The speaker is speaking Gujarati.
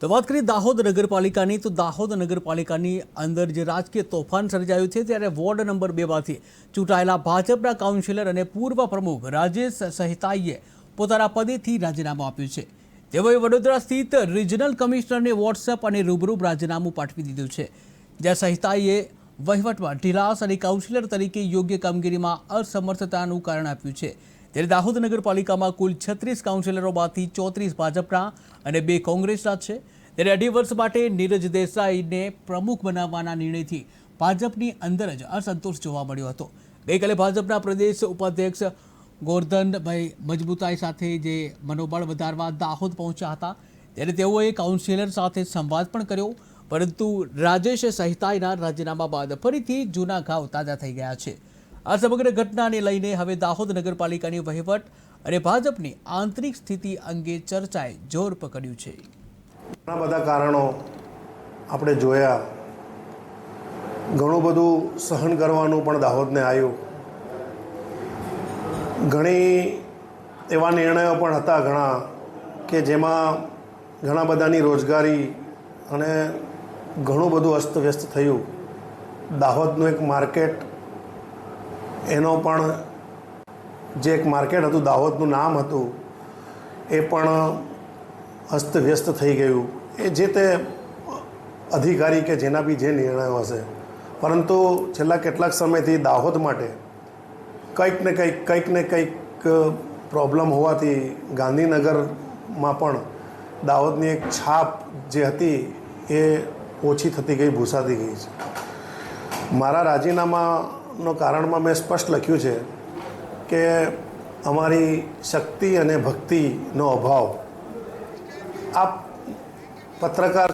તો વાત કરીએ દાહોદ નગરપાલિકાની, તો દાહોદ નગરપાલિકાની અંદર જે રાજકીય તોફાન સર્જાયું છે ત્યારે વોર્ડ નંબર બેમાંથી ચૂંટાયેલા ભાજપના કાઉન્સિલર અને પૂર્વ પ્રમુખ રાજેશ સહિતાઈએ પોતાના પદેથી રાજીનામું આપ્યું છે. તેઓએ વડોદરા સ્થિત રિજનલ કમિશનરને વોટ્સએપ અને રૂબરૂ રાજીનામું પાઠવી દીધું છે. જ્યાં સહિતાઈએ વહીવટમાં ઢીલાસ અને કાઉન્સિલર તરીકે યોગ્ય કામગીરીમાં અસમર્થતાનું કારણ આપ્યું છે. ત્યારે દાહોદ નગરપાલિકામાં કુલ છત્રીસ કાઉન્સિલરોમાંથી ચોત્રીસ ભાજપના અને બે કોંગ્રેસના છે. ત્યારે અઢી વર્ષ માટે નીરજ દેસાઈને પ્રમુખ બનાવવાના નિર્ણયથી ભાજપની અંદર જ અસંતોષ જોવા મળ્યો હતો. ગઈકાલે ભાજપના પ્રદેશ ઉપાધ્યક્ષ ગોરધનભાઈ મજબૂતાઈ સાથે જે મનોબળ વધારવા દાહોદ પહોંચ્યા હતા, ત્યારે તેઓએ કાઉન્સિલર સાથે સંવાદ પણ કર્યો, પરંતુ રાજેશ સહિતાઈના રાજીનામા બાદ ફરીથી જૂના ઘાવ તાજા થઈ ગયા છે. આ સમગ્ર ઘટનાને લઈને હવે દાહોદ નગરપાલિકાની વહીવટ અને ભાજપની આંતરિક સ્થિતિ અંગે ચર્ચાએ જોર પકડ્યું છે. ઘણા બધા કારણો આપણે જોયા. ઘણું બધું સહન કરવાનું પણ દાહોદને આવ્યું. ઘણી એવા નિર્ણયો પણ હતા ઘણા કે જેમાં ઘણા બધાની રોજગારી અને ઘણું બધું અસ્તવ્યસ્ત થયું. દાહોદનું એક માર્કેટ એનો પણ જે એક માર્કેટ હતું, દાહોદનું નામ હતું, એ પણ અસ્તવ્યસ્ત થઈ ગયું. એ જે તે અધિકારી કે જેના બી જે નિર્ણયો હશે. પરંતુ છેલ્લા કેટલાક સમયથી દાહોદ માટે કંઈક ને કંઈક કંઈક ને કંઈક પ્રોબ્લેમ હોવાથી ગાંધીનગરમાં પણ દાહોદની એક છાપ જે હતી, એ ઓછી થતી ગઈ, ભૂસાતી ગઈ છે. મારા રાજીનામાનો કારણમાં મેં સ્પષ્ટ લખ્યું છે કે અમારી શક્તિ અને ભક્તિનો અભાવ. આ પત્રકાર